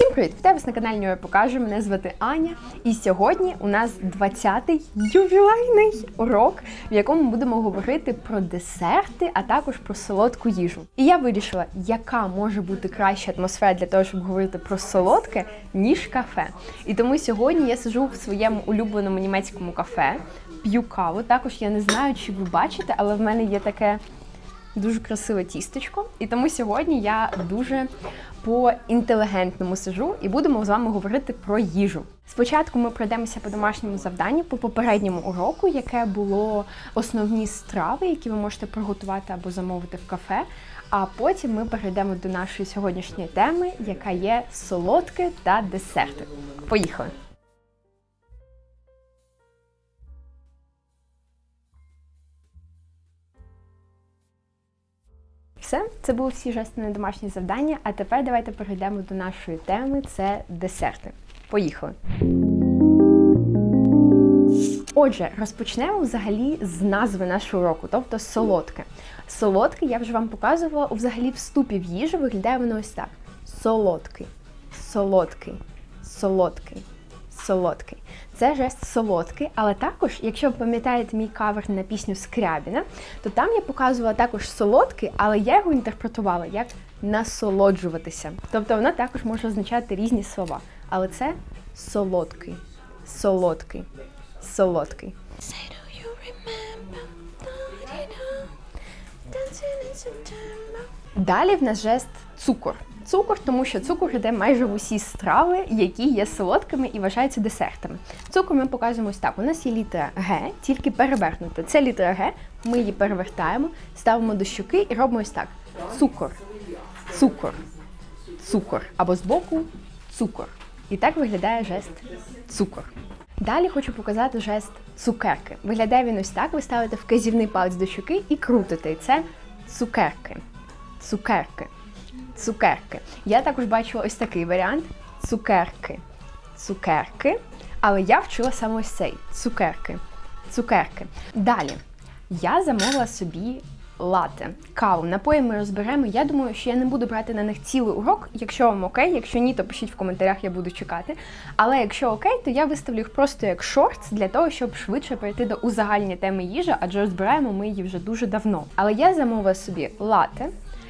Всім привіт! Вітаю вас на каналі Нього Покажу. Мене звати Аня. І сьогодні у нас 20-й ювілейний урок, в якому будемо говорити про десерти, а також про солодку їжу. І я вирішила, яка може бути краща атмосфера для того, щоб говорити про солодке, ніж кафе. І тому сьогодні я сиджу в своєму улюбленому німецькому кафе, п'ю каву. Також я не знаю, чи ви бачите, але в мене є таке дуже красиве тістечко. І тому сьогодні я дуже по інтелігентному сижу і будемо з вами говорити про їжу. Спочатку ми пройдемося по домашньому завданню, по попередньому уроку, яке було основні страви, які ви можете приготувати або замовити в кафе. А потім ми перейдемо до нашої сьогоднішньої теми, яка є солодке та десерти. Поїхали! Все, це були всі жести на домашні завдання. А тепер давайте перейдемо до нашої теми: це десерти. Поїхали. Отже, розпочнемо взагалі з назви нашого уроку, тобто солодке. Солодке я вже вам показувала взагалі вступі в їжу, виглядає воно ось так: солодкий, солодкий, солодкий, солодкий. Це жест солодкий, але також, якщо ви пам'ятаєте мій кавер на пісню Скрябіна, то там я показувала також солодкий, але я його інтерпретувала як насолоджуватися. Тобто воно також може означати різні слова. Але це солодкий, солодкий, солодкий. Далі в нас жест цукор. Цукор, тому що цукор йде майже в усі страви, які є солодкими і вважаються десертами. Цукор ми показуємо ось так. У нас є літера Г, тільки перевернута. Це літера Г, ми її перевертаємо, ставимо до щуки і робимо ось так: цукор, цукор, цукор. Або збоку цукор. І так виглядає жест цукор. Далі хочу показати жест цукерки. Виглядає він ось так: ви ставите вказівний палець до щуки і крутите. І це цукерки. Цукерки. Цукерки. Я також бачила ось такий варіант: цукерки. Цукерки. Але я вчила саме ось цей цукерки. Цукерки. Далі. Я замовила собі лате, каву. Напої ми розберемо. Я думаю, що я не буду брати на них цілий урок. Якщо вам окей, якщо ні, то пишіть в коментарях, я буду чекати. Але якщо окей, то я виставлю їх просто як шортс для того, щоб швидше перейти до узагальнення теми їжі, адже розбираємо ми її вже дуже давно. Але я замовила собі лате.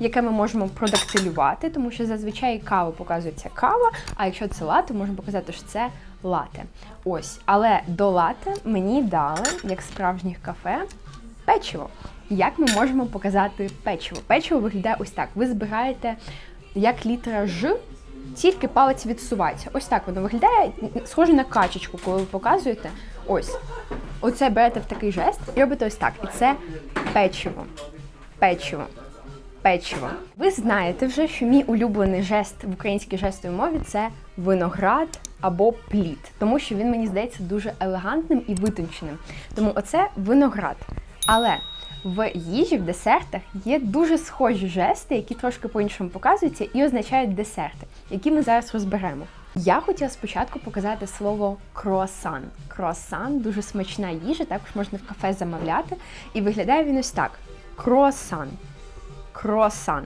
Яке ми можемо продактилювати, тому що зазвичай кава показується кава, а якщо це лате, можемо показати, що це лате. Ось, але до лате мені дали, як справжніх кафе, печиво. Як ми можемо показати печиво? Печиво виглядає ось так. Ви збираєте як літера Ж, тільки палець відсувається. Ось так воно виглядає, схоже на качечку, коли ви показуєте. Ось. Оце берете в такий жест і робите ось так. І це печиво. Печиво. Печиво. Ви знаєте вже, що мій улюблений жест в українській жестовій мові це виноград або плід, тому що він мені здається дуже елегантним і витонченим. Тому оце виноград. Але в їжі, в десертах є дуже схожі жести, які трошки по-іншому показуються і означають десерти, які ми зараз розберемо. Я хотіла спочатку показати слово круасан. Круасан дуже смачна їжа, також можна в кафе замовляти. І виглядає він ось так: круасан. Круасан.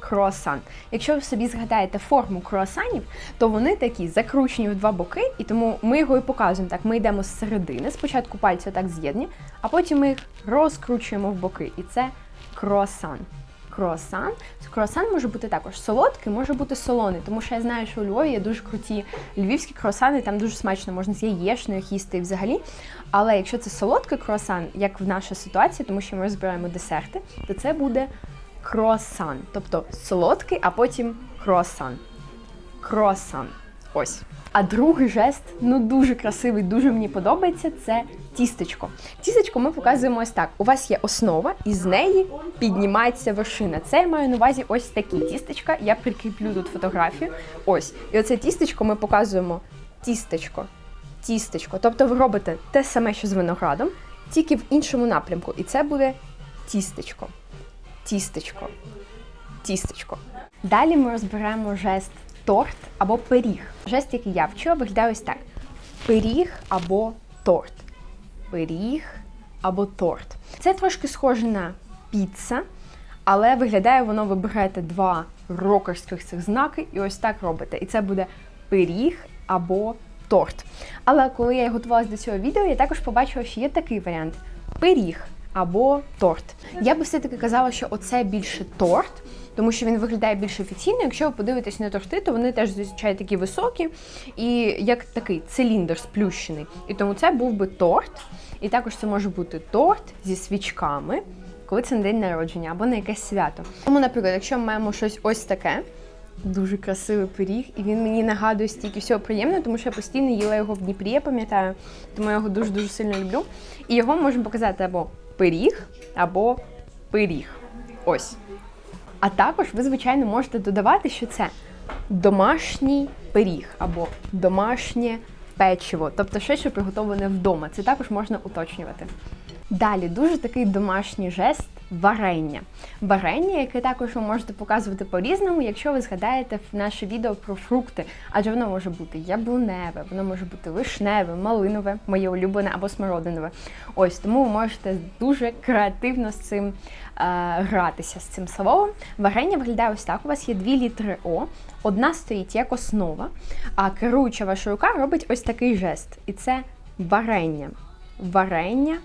Круасан. Якщо ви собі згадаєте форму круасанів, то вони такі закручені в два боки, і тому ми його і показуємо так. Ми йдемо з середини, спочатку пальці отак з'єднані, а потім ми їх розкручуємо в боки. І це круасан. Круасан. Круасан може бути також солодкий, може бути солоний, тому що я знаю, що у Львові є дуже круті львівські круасани, там дуже смачно можна з яєчною їсти взагалі. Але якщо це солодкий круасан, як в нашій ситуації, тому що ми розбираємо десерти, то це буде круасан. Тобто солодкий, а потім круасан. Круасан. Ось. А другий жест, ну дуже красивий, дуже мені подобається, це тістечко. Тістечко ми показуємо ось так. У вас є основа, і з неї піднімається вершина. Це я маю на увазі ось такі тістечка. Я прикріплю тут фотографію. Ось. І оце тістечко ми показуємо тістечко. Тістечко. Тобто ви робите те саме, що з виноградом, тільки в іншому напрямку. І це буде тістечко. Тістечко. Тістечко. Далі ми розберемо жест торт або пиріг. Жест, який я вчила, виглядає ось так: пиріг або торт. Пиріг або торт. Це трошки схоже на піца, Але виглядає воно, ви берете два рокерських цих знаки і ось так робите. І це буде пиріг або торт. Але коли я готувалася до цього відео, я також побачила, що є такий варіант: пиріг або торт. Я би все-таки казала, що оце більше торт, тому що він виглядає більш офіційно. Якщо ви подивитесь на торти, то вони теж зазвичай такі високі і як такий циліндр сплющений. І тому це був би торт. І також це може бути торт зі свічками, коли це на день народження або на якесь свято. Тому, наприклад, якщо ми маємо щось ось таке. Дуже красивий пиріг, і він мені нагадує стільки всього приємного, тому що я постійно їла його в Дніпрі, я пам'ятаю, тому я його дуже дуже сильно люблю. І його можемо показати або пиріг, або пиріг. Ось. А також ви, звичайно, можете додавати, що це домашній пиріг або домашнє печиво, тобто щось, що приготовлене вдома. Це також можна уточнювати. Далі дуже такий домашній жест варення. Варення, яке також ви можете показувати по-різному, якщо ви згадаєте наше відео про фрукти, адже воно може бути яблуневе, воно може бути вишневе, малинове, моє улюблене або смородинове. Ось тому ви можете дуже креативно з цим е, гратися з цим словом. Варення виглядає ось так. У вас є дві літери О, одна стоїть як основа, а керуюча ваша рука робить ось такий жест. І це варення. Варення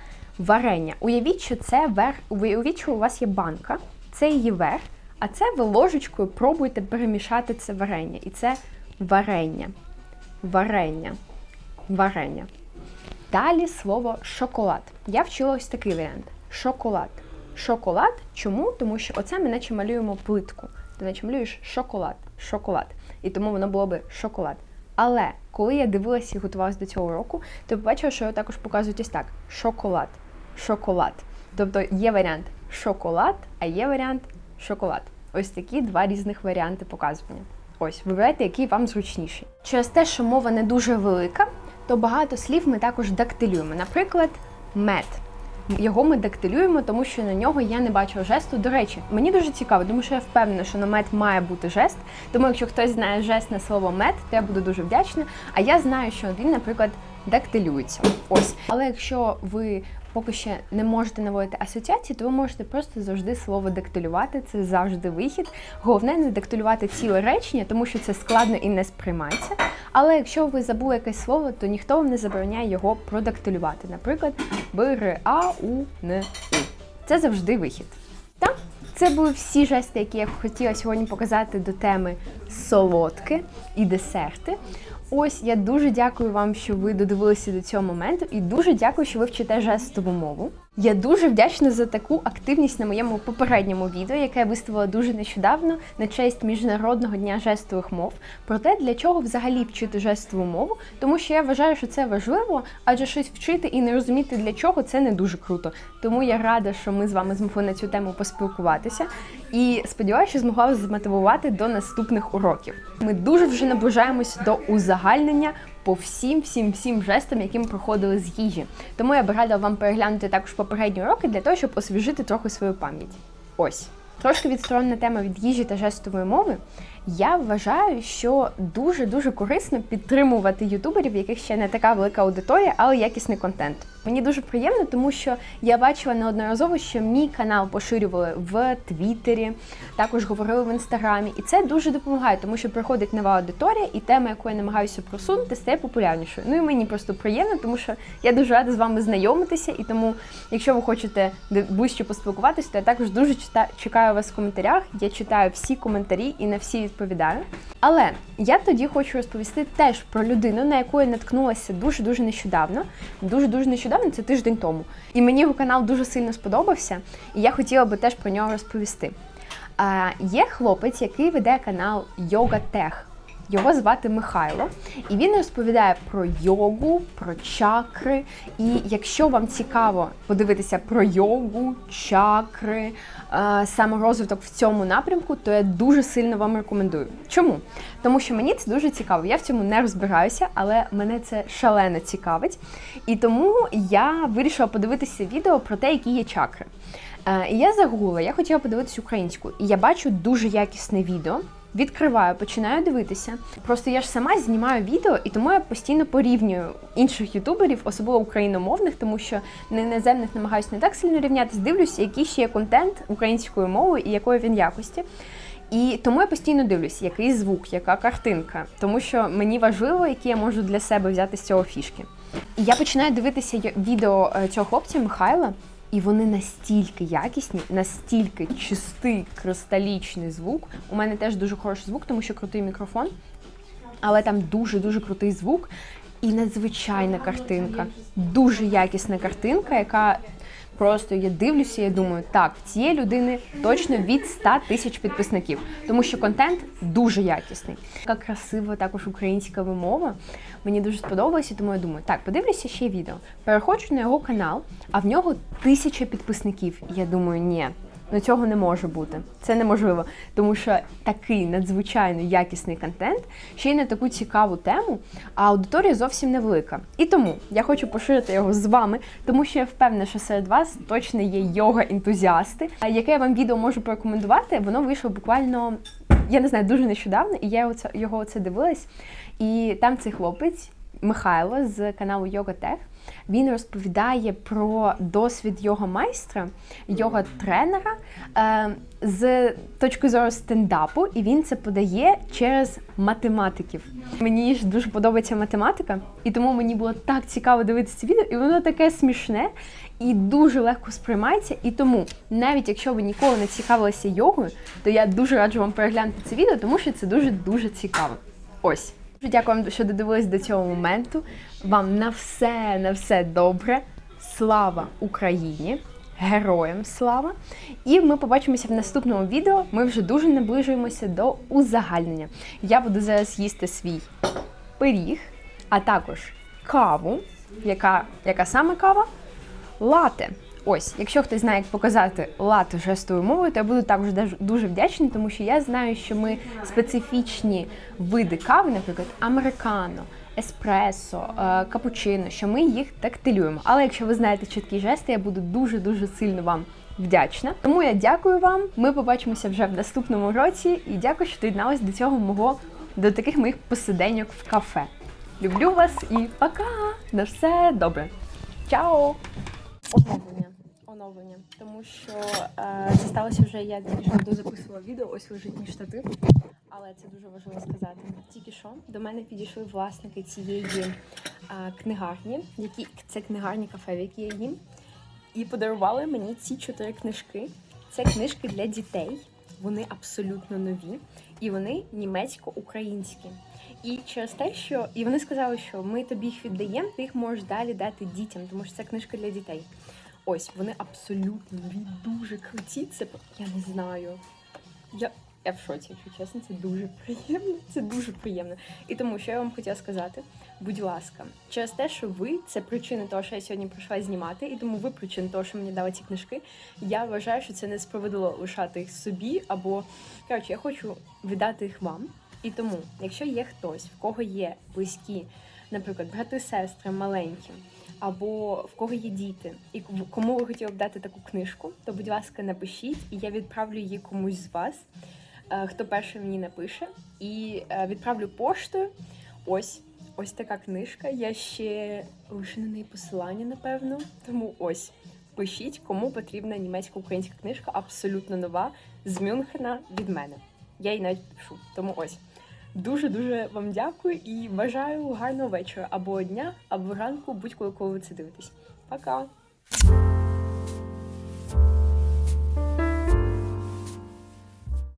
варення. Уявіть, що це верх, уявіть, що у вас є банка, це її верх, а це ви ложечкою пробуєте перемішати це варення. І це варення. Варення. Варення. Далі слово шоколад. Я вчила ось такий варіант. Шоколад. Шоколад. Чому? Тому що оце ми наче малюємо плитку. Ти наче малюєш шоколад. Шоколад. І тому воно було би шоколад. Але коли я дивилася і готувалася до цього уроку, то побачила, що його також показують ось так: шоколад, шоколад. Тобто є варіант шоколад, а є варіант шоколад. Ось такі два різних варіанти показування. Ось, вибирайте, який вам зручніший. Через те, що мова не дуже велика, то багато слів ми також дактилюємо. Наприклад, мед. Його ми дактилюємо, тому що на нього я не бачила жесту. До речі, мені дуже цікаво, тому що я впевнена, що на мед має бути жест. Тому якщо хтось знає жест на слово мед, то я буду дуже вдячна. А я знаю, що він, наприклад, дактилюється. Ось. Але якщо ви поки ще не можете наводити асоціації, то ви можете просто завжди слово дактилювати. Це завжди вихід. Головне не дактилювати ціле речення, тому що це складно і не сприймається. Але якщо ви забули якесь слово, то ніхто вам не забороняє його продактилювати. Наприклад, б, а, у, н, у. Це завжди вихід. Так? Це були всі жести, які я хотіла сьогодні показати до теми солодке і десерти. Ось я дуже дякую вам, що ви додивилися до цього моменту, і дуже дякую, що ви вчите жестову мову. Я дуже вдячна за таку активність на моєму попередньому відео, яке я виставила дуже нещодавно на честь Міжнародного дня жестових мов. Про те, для чого взагалі вчити жестову мову, тому що я вважаю, що це важливо, адже щось вчити і не розуміти для чого це не дуже круто. Тому я рада, що ми з вами змогли на цю тему поспілкуватися. І сподіваюся, що змогла вас змотивувати до наступних уроків. Ми дуже вже наближаємось до узагальнення по всім, всім, всім жестам, які ми проходили з їжі. Тому я б радила вам переглянути також попередні уроки для того, щоб освіжити трохи свою пам'ять. Ось. Трошки відсторонна тема від їжі та жестової мови. Я вважаю, що дуже-дуже корисно підтримувати ютуберів, яких ще не така велика аудиторія, але якісний контент. Мені дуже приємно, тому що я бачила неодноразово, що мій канал поширювали в Твіттері, також говорили в інстаграмі, і це дуже допомагає, тому що приходить нова аудиторія, і тема, яку я намагаюся просунути, стає популярнішою. Ну і мені просто приємно, тому що я дуже рада з вами знайомитися. І тому, якщо ви хочете ближче поспілкуватися, то я також дуже чекаю вас в коментарях. Я читаю всі коментарі і на всі відповідаю. Але я тоді хочу розповісти теж про людину, на яку я наткнулася дуже дуже нещодавно. Дуже дуже нещодавно, це тиждень тому. І мені його канал дуже сильно сподобався, і я хотіла би теж про нього розповісти. А, є хлопець, який веде канал Йога Тех. Його звати Михайло, і він розповідає про йогу, про чакри. І якщо вам цікаво подивитися про йогу, чакри, саморозвиток в цьому напрямку, то я дуже сильно вам рекомендую. Чому? Тому що мені це дуже цікаво. Я в цьому не розбираюся, але мене це шалено цікавить. І тому я вирішила подивитися відео про те, які є чакри. Е, І я загугла, я хотіла подивитися українську, і я бачу дуже якісне відео. Відкриваю, починаю дивитися. Просто я ж сама знімаю відео, і тому я постійно порівнюю інших ютуберів, особливо україномовних, тому що на іноземних намагаюся не так сильно рівнятись. Дивлюся, який ще є контент українською мовою і якої він якості. І тому я постійно дивлюсь, який звук, яка картинка, тому що мені важливо, які я можу для себе взяти з цього фішки. І я починаю дивитися відео е, цього хлопця Михайла, і вони настільки якісні, настільки чистий, кристалічний звук. У мене теж дуже хороший звук, тому що крутий мікрофон, але там дуже-дуже крутий звук і надзвичайна картинка. Дуже якісна картинка, яка просто я дивлюся, я думаю, так, в цієї людини точно від 100 тисяч підписників, тому що контент дуже якісний. Така красива також українська вимова. Мені дуже сподобалося, тому я думаю, так, подивлюся ще відео. Переходжу на його канал, а в нього тисяча підписників. Я думаю, ні. Ну цього не може бути. Це неможливо, тому що такий надзвичайно якісний контент, ще й на таку цікаву тему, а аудиторія зовсім невелика. І тому я хочу поширити його з вами, тому що я впевнена, що серед вас точно є йога-ентузіасти. Яке я вам відео можу порекомендувати? Воно вийшло буквально, я не знаю, дуже нещодавно, і я його оце дивилась. І там цей хлопець. Михайло з каналу Йога Тех. Він розповідає про досвід його майстра, його тренера е, з точки зору стендапу, і він це подає через математиків. Мені ж дуже подобається математика, і тому мені було так цікаво дивитися це відео, і воно таке смішне і дуже легко сприймається. І тому, навіть якщо ви ніколи не цікавилися йогою, то я дуже раджу вам переглянути це відео, тому що це дуже дуже цікаво. Ось. Дякую вам, що додивились до цього моменту. Вам на все, на все добре. Слава Україні! Героям слава! І ми побачимося в наступному відео. Ми вже дуже наближуємося до узагальнення. Я буду зараз їсти свій пиріг, а також каву. Яка, яка саме кава? Лате. Ось, якщо хтось знає, як показати лате жестовою мовою, то я буду також дуже- дуже вдячна, тому що я знаю, що ми специфічні види кави, наприклад, американо, еспресо, е, капучино, що ми їх тактилюємо. Але якщо ви знаєте чіткі жести, я буду дуже дуже сильно вам вдячна. Тому я дякую вам. Ми побачимося вже в наступному році і дякую, що доєдналась до цього мого до таких моїх посиденьок в кафе. Люблю вас і пока! На все добре. Чао! Оновлення. Оновлення. Тому що е, це сталося вже, я тільки що дозаписувала відео, ось лежить мій штатив. Але це дуже важливо сказати. Тільки що до мене підійшли власники цієї е, книгарні, які це книгарні кафе, в якій я їм, і подарували мені ці чотири книжки. Це книжки для дітей. Вони абсолютно нові, і вони німецько-українські. І через те, що і вони сказали, що ми тобі їх віддаємо, ти їх можеш далі дати дітям, тому що це книжка для дітей. Ось вони абсолютно дуже круті. Це я не знаю. Я, я в шоці, якщо чесно, це дуже приємно. Це дуже приємно. І тому, що я вам хотіла сказати, будь ласка, через те, що ви це причина того, що я сьогодні прийшла знімати, і тому ви причина того, що мені дали ці книжки. Я вважаю, що це несправедливо лишати їх собі, або коротше, я хочу віддати їх вам. І тому, якщо є хтось, в кого є близькі, наприклад, брати, сестри маленькі, або в кого є діти, і кому ви хотіли б дати таку книжку, то, будь ласка, напишіть, і я відправлю її комусь з вас, е, хто перший мені напише, і е, відправлю поштою. Ось. Ось така книжка. Я ще лише на неї посилання, напевно. Тому ось пишіть, кому потрібна німецько-українська книжка, абсолютно нова з Мюнхена від мене. Я її навіть пишу. Тому ось. Дуже дуже вам дякую і бажаю гарного вечора або дня, або ранку, будь-коли коли ви це дивитесь. Пока!